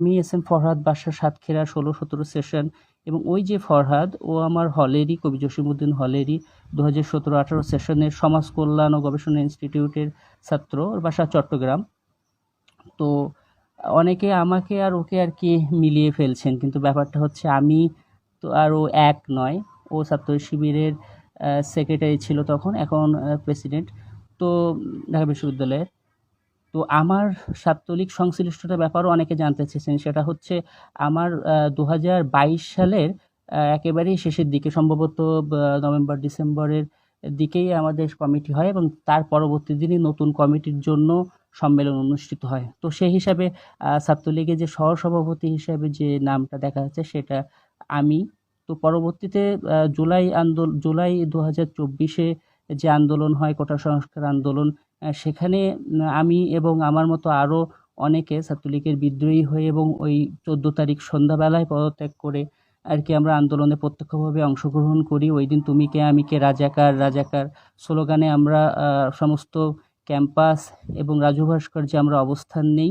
আমি এস ফরহাদ বাসা সাতক্ষীরা ষোলো সতেরো সেশন এবং ওই যে ফরহাদ, ও আমার হলেরই, কবি জসিমুদ্দিন হলেরই দু হাজার সতেরো আঠারো সেশনের সমাজ কল্যাণ ও গবেষণা ইনস্টিটিউটের ছাত্র ওর বাসা চট্টগ্রাম। তো অনেকে আমাকে আর ওকে আর কি মিলিয়ে ফেলছেন, কিন্তু ব্যাপারটা হচ্ছে আমি তো আর ও এক নয়। ও ছাত্র শিবিরের সেক্রেটারি ছিল তখন, এখন প্রেসিডেন্ট তো ঢাকা বিশ্ববিদ্যালয়ের তো আমার ছাত্রলীগ সংশ্লিষ্টতার ব্যাপারও অনেকে জানতে চেয়েছেন। সেটা হচ্ছে আমার দু হাজার বাইশ সালের একেবারেই শেষের দিকে, সম্ভবত নভেম্বর, ডিসেম্বরের দিকেই আমাদের কমিটি হয় এবং তার পরবর্তী দিনই নতুন কমিটির জন্য সম্মেলন অনুষ্ঠিত হয়। তো সেই হিসাবে ছাত্রলীগের যে সহসভাপতি হিসাবে যে নামটা দেখা যাচ্ছে সেটা আমি। তো পরবর্তীতে জুলাই আন্দোলন জুলাই দু হাজার চব্বিশে যে আন্দোলন হয়, কোটা সংস্কার আন্দোলন সেখানে আমি এবং আমার মতো আরও অনেকে ছাত্রলীগের বিদ্রোহী হয়ে এবং ওই চোদ্দ তারিখ সন্ধ্যাবেলায় পদত্যাগ করে আর কি আমরা আন্দোলনে প্রত্যক্ষভাবে অংশগ্রহণ করি। ওই দিন তুমি কে, আমি কে, রাজাকার রাজাকার স্লোগানে আমরা সমস্ত ক্যাম্পাস এবং রাজু ভাস্কর যে আমরা অবস্থান নেই।